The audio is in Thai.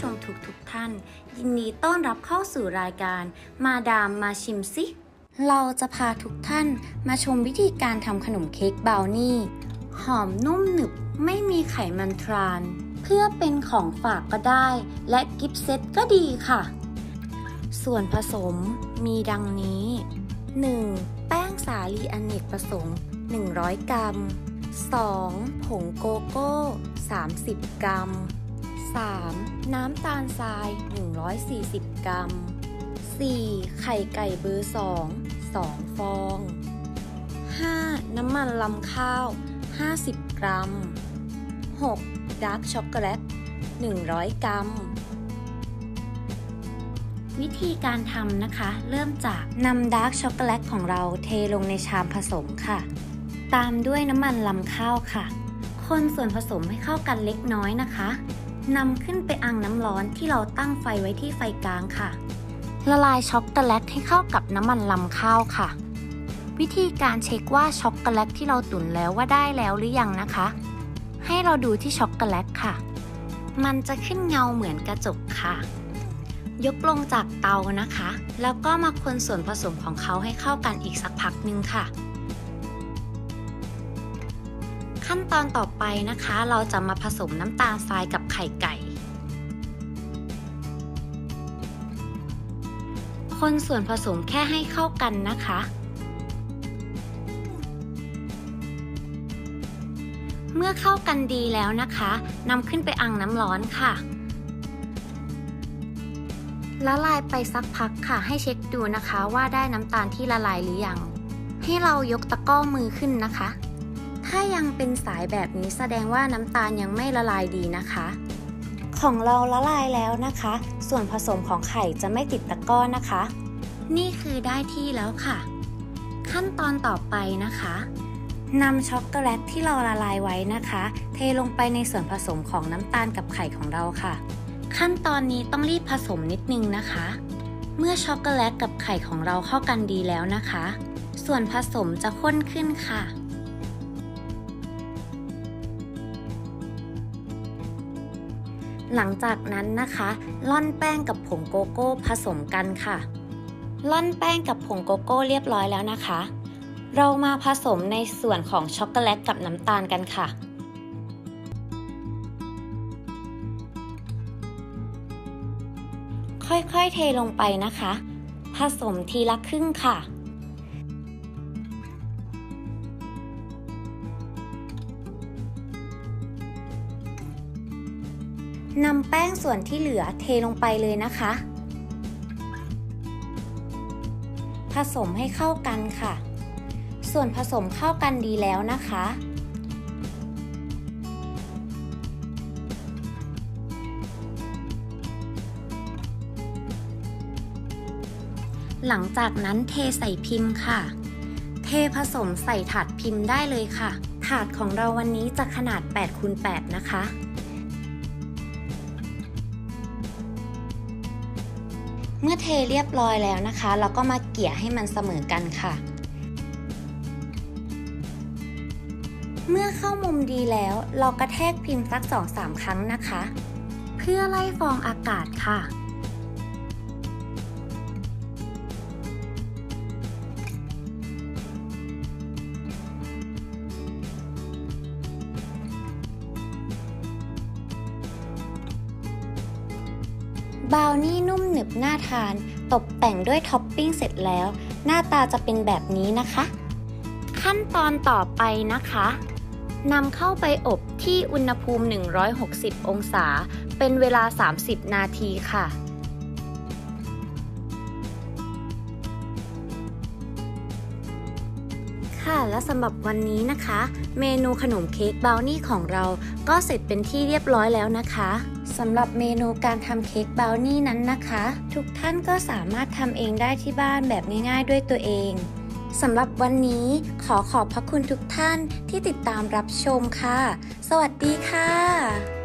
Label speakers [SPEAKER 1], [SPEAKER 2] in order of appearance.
[SPEAKER 1] ชมทุกทุกๆท่าน ยินดีต้อนรับเข้าสู่รายการ มาดามมาชิมซิเราจะพาทุกท่านมาชมวิธีการทำขนมเค้กบาวนี่ หอมนุ่มหนึบไม่มีไขมันทราน เพื่อเป็นของฝากก็ได้ และกิฟต์เซตก็ดีค่ะ ส่วนผสมมีดังนี้ 1. แป้งสาลีอเนกประสงค์ 100 กรัม 2. ผงโกโก้ 30 กรัม 3. น้ำตาลทราย 140 กรัม 4. ไข่ไก่เบอร์ 2 2 ฟอง 5. น้ำมันลำข้าว 50 กรัม 6. ดาร์กช็อกโกแลต 100 กรัม วิธีการทำนะคะ เริ่มจากนำดาร์กช็อกโกแลตของเราเทลงในชามผสมค่ะ ตามด้วยน้ำมันลำข้าวค่ะ คนส่วนผสมให้เข้ากันเล็กน้อยนะคะ นำขึ้นไปอังน้ำร้อนที่เราตั้งไฟไว้ที่ไฟกลางค่ะ ละลายช็อกโกแลตให้เข้ากับน้ำมันลำข้าวค่ะ วิธีการเช็คว่าช็อกโกแลตที่เราตุ๋นแล้วว่าได้แล้วหรือยังนะคะ ให้เราดูที่ช็อกโกแลตค่ะ มันจะขึ้นเงาเหมือนกระจกค่ะ ยกลงจากเตานะคะ แล้วก็มาคนส่วนผสมของเขาให้เข้ากันอีกสักพักนึงค่ะ ขั้นตอนต่อไปนะคะ เราจะมาผสมน้ำตาลทรายกับไข่ไก่ คนส่วนผสมแค่ให้เข้ากันนะคะ เมื่อเข้ากันดีแล้วนะคะนำขึ้นไปอังน้ำร้อนค่ะละลายไปสักพักค่ะ ให้เช็คดูนะคะว่าได้น้ำตาลที่ละลายหรือยัง ให้เรายกตะกร้อมือขึ้นนะคะ ถ้ายังเป็นสายแบบนี้แสดงว่าน้ำตาลยังไม่ละลายดีนะคะ ของเราละลายแล้วนะคะ ส่วนผสมของไข่จะไม่ติดตะกร้อนะคะ นี่คือได้ที่แล้วค่ะ ขั้นตอนต่อไปนะคะนำช็อกโกแลตที่เราละลายไว้นะคะ เทลงไปในส่วนผสมของน้ำตาลกับไข่ของเราค่ะ ขั้นตอนนี้ต้องรีบผสมนิดนึงนะคะ เมื่อช็อกโกแลตกับไข่ของเราเข้ากันดีแล้วนะคะ ส่วนผสมจะข้นขึ้นค่ะ หลังจากนั้นนะคะล่อนแป้งกับผงโกโก้ผสมกันค่ะ ล่อนแป้งกับผงโกโก้เรียบร้อยแล้วนะคะ เรามาผสมในส่วนของช็อกโกแลตกับน้ำตาลกันค่ะค่อยๆ เทลงไปนะคะ ผสมทีละครึ่งค่ะ นำแป้งส่วนที่เหลือเทลงไปเลยนะคะ ผสมให้เข้ากันค่ะ ส่วนผสมเข้ากันดีแล้วนะคะ หลังจากนั้นเทใส่พิมพ์ค่ะ เทผสมใส่ถาดพิมพ์ได้เลยค่ะ ถาดของเราวันนี้จะขนาด8คูณ8นะคะ เมื่อเทเรียบร้อยแล้วนะคะ เราก็มาเกี่ยให้มันเสมอกันค่ะ เมื่อเข้ามุมดีแล้วเรากระแทกพิมพ์สัก 2-3 ครั้งนะคะ เพื่อไล่ฟองอากาศค่ะ บราวนี่นุ่มหนึบน่าทาน ตกแต่งด้วยท็อปปิ้งเสร็จแล้ว หน้าตาจะเป็นแบบนี้นะคะ ขั้นตอนต่อไปนะคะนำเข้าไปอบที่อุณหภูมิ 160 องศา เป็นเวลา 30 นาทีค่ะ ค่ะ และสำหรับวันนี้นะคะ เมนูขนมเค้กบราวนี่ของเราก็เสร็จเป็นที่เรียบร้อยแล้วนะคะสำหรับเมนูการทำเค้กบราวนี่นั้นนะคะ ทุกท่านก็สามารถทำเองได้ที่บ้านแบบง่ายๆด้วยตัวเองสำหรับวันนี้ขอขอบพระคุณทุกท่านที่ติดตามรับชมค่ะ สวัสดีค่ะ